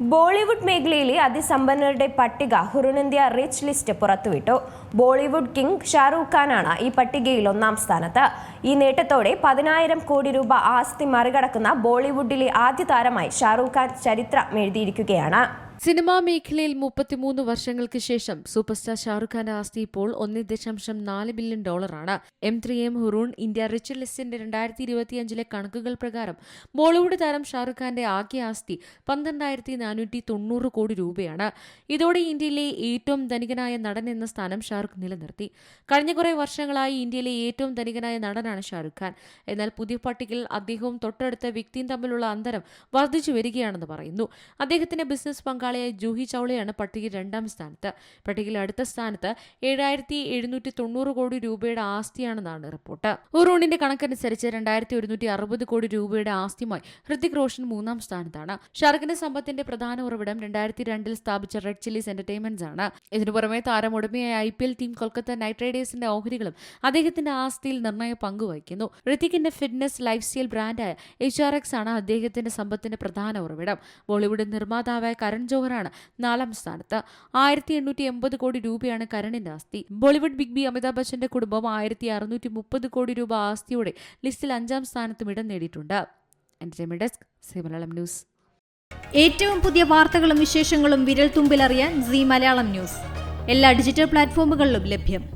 ബോളിവുഡ് മേഖലയിലെ അതിസമ്പന്നരുടെ പട്ടിക ഹുറുനന്ദ്യ rich list പുറത്തുവിട്ടു. ബോളിവുഡ് കിങ് ഷാറൂഖ് ഖാനാണ് ഈ പട്ടികയിൽ ഒന്നാം സ്ഥാനത്ത്. ഈ നേട്ടത്തോടെ പതിനായിരം കോടി രൂപ ആസ്തി മറികടക്കുന്ന ബോളിവുഡിലെ ആദ്യ താരമായി ഷാറൂഖ് ഖാൻ ചരിത്രം എഴുതിയിരിക്കുകയാണ്. സിനിമാ മേഖലയിൽ മുപ്പത്തിമൂന്ന് വർഷങ്ങൾക്ക് ശേഷം സൂപ്പർ സ്റ്റാർ ഷാറുഖ് ഖാന്റെ ആസ്തി ഇപ്പോൾ ഒന്ന് ദശാംശം നാല് ബില്യൺ ഡോളറാണ്. M three M Hurun India rich ലിസ്റ്റിന്റെ രണ്ടായിരത്തി ഇരുപത്തിയഞ്ചിലെ കണക്കുകൾ പ്രകാരം ബോളിവുഡ് താരം ഷാറുഖ് ഖാന്റെ ആകെ ആസ്തി പന്ത്രണ്ടായിരത്തി നാനൂറ്റി തൊണ്ണൂറ് കോടി രൂപയാണ്. ഇതോടെ ഇന്ത്യയിലെ ഏറ്റവും ധനികനായ നടൻ എന്ന സ്ഥാനം ഷാറുഖ് നിലനിർത്തി. കഴിഞ്ഞ കുറെ വർഷങ്ങളായി ഇന്ത്യയിലെ ഏറ്റവും ധനികനായ നടനാണ് ഷാറുഖ് ഖാൻ. എന്നാൽ പുതിയ പട്ടികയിൽ അദ്ദേഹവും തൊട്ടടുത്ത വ്യക്തിയും തമ്മിലുള്ള അന്തരം വർദ്ധിച്ചു വരികയാണെന്ന് പറയുന്നു. അദ്ദേഹത്തിന്റെ ബിസിനസ് പങ്കാളിയായ ജൂഹി ചൗളയാണ് പട്ടികയിൽ രണ്ടാം സ്ഥാനത്ത്. പട്ടികയിൽ അടുത്ത സ്ഥാനത്ത് ഏഴായിരത്തി എഴുന്നൂറ്റി തൊണ്ണൂറ് കോടി രൂപയുടെ ആസ്തിയാണെന്നാണ് റിപ്പോർട്ട്. ഉറൂണിന്റെ കണക്കനുസരിച്ച് രണ്ടായിരത്തി ഒരുന്നൂറ്റി അറുപത് കോടി രൂപയുടെ ആസ്തിയുമായി ഹൃതിക് റോഷൻ മൂന്നാം സ്ഥാനത്താണ്. ഷാർഖിന്റെ സമ്പത്തിന്റെ പ്രധാന ഉറവിടം രണ്ടായിരത്തി രണ്ടിൽ സ്ഥാപിച്ച റെഡ് ചില്ലീസ് എന്റർടൈൻമെന്റ്സ് ആണ്. ഇതിനു പുറമെ താരം ഉടമയായ I P L team Kolkata knight റൈഡേഴ്സിന്റെ ഓഹരികളും അദ്ദേഹത്തിന്റെ ആസ്തിയിൽ നിർണായക പങ്കുവഹിക്കുന്നു. ഋതിക്കിന്റെ ഫിറ്റ്നസ് ലൈഫ് സ്റ്റൈൽ ബ്രാൻഡായ എച്ച് ആർ എക്സ് ആണ് അദ്ദേഹത്തിന്റെ സമ്പത്തിന്റെ പ്രധാന ഉറവിടം. ബോളിവുഡ് നിർമ്മാതാവായ കരൺ ജോഹറാണ്. നാലാം സ്ഥാനത്ത്. ആയിരത്തി എണ്ണൂറ്റി എൺപത് കോടി രൂപയാണ് കരണിന്റെ ആസ്തി. ബോളിവുഡ് ബിഗ് ബി അമിതാഭ് ബച്ചന്റെ കുടുംബം ആയിരത്തി അറുന്നൂറ്റി മുപ്പത് കോടി രൂപ ആസ്തിയോടെ ലിസ്റ്റിൽ അഞ്ചാം സ്ഥാനത്തും ഇടം നേടിയിട്ടുണ്ട്. Desk news. ഏറ്റവും പുതിയ വാർത്തകളും വിശേഷങ്ങളും വിരൽ തുമ്പിലറിയാൻ സി മലയാളം ന്യൂസ്. എല്ലാ ഡിജിറ്റൽ പ്ലാറ്റ്ഫോമുകളിലും ലഭ്യം.